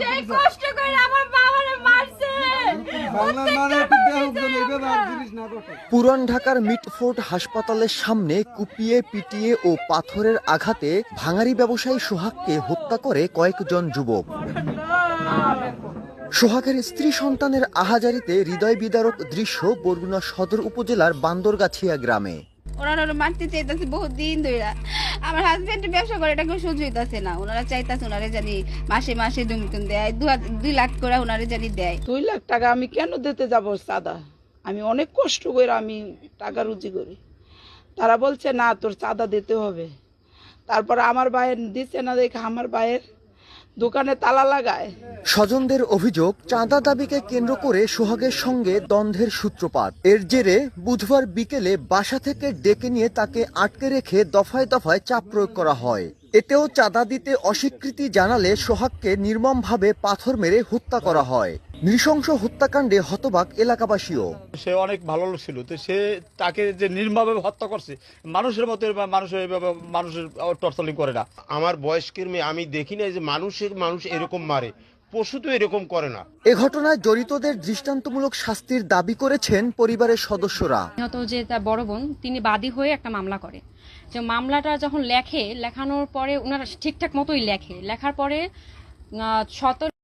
যে কষ্ট করে আমার বাবারে মারছে। বাংলার মানে একটু দেহ যেন এইভাবে আর জিনিস না ঘটে। পুরান ঢাকার মিটফোর্ড হাসপাতালের সামনে কুপিয়ে পিটিয়ে ও পাথরের আঘাতে ভাঙারি ব্যবসায়ী সোহাগকে হত্যা করে কয়েকজন যুবক। সোহাগের স্ত্রী সন্তানের আহাজারিতে হৃদয় বিদারক দৃশ্য বরগুনা সদর উপজেলার বান্দরগাছিয়া গ্রামে। ওনারা মারতে চাইতেছে বহুত দিন ধরে আমার ব্যবসা করে, এটা না। ওনারা জানি মাসে মাসে দেয় দুই লাখ করে ওনারে জানি দেয়। দুই লাখ টাকা আমি কেন দিতে যাব চাঁদা আমি অনেক কষ্ট করে আমি টাকা রুজি করি। তারা বলছে, না, তোর চাঁদা দিতে হবে। তারপর আমার ভাইয়ের দিচ্ছে না দেখে আমার ভাইয়ের দোকানে তালা লাগায়। স্বজনদের অভিযোগ, চাঁদা দাবিকে কেন্দ্র করে সোহাগের সঙ্গে দ্বন্দ্বের সূত্রপাত। এর জেরে বুধবার বিকেলে বাসা থেকে ডেকে নিয়ে তাকে আটকে রেখে দফায় দফায় চাপ প্রয়োগ করা হয়। এতেও চাঁদা দিতে অস্বীকৃতি জানালে সোহাগকে নির্মমভাবে পাথর মেরে হত্যা করা হয়। নৃশংস হত্যাকাণ্ডে হতবাক এলাকাবাসীও। সে অনেক ভালো লোক ছিল তো সে তাকে যে নির্মমভাবে হত্যা করছে মানুষের মতো মানুষের এভাবে মানুষের টর্চারিং করে না। আমার বয়স্কের মেয়ে আমি দেখি না যে মানুষের মানুষ এরকম মারে পশু তো এরকম করে না। এ ঘটনায় জড়িতদের দৃষ্টান্তমূলক শাস্তির দাবি করেছেন পরিবারের সদস্যরা। নিহত যে তার বড় বোন তিনি বাদী হয়ে একটা মামলা করে। যে মামলাটা যখন লেখে লেখানোর পরে ওনারা ঠিকঠাক মতোই লেখে। লেখার পরে সতেরো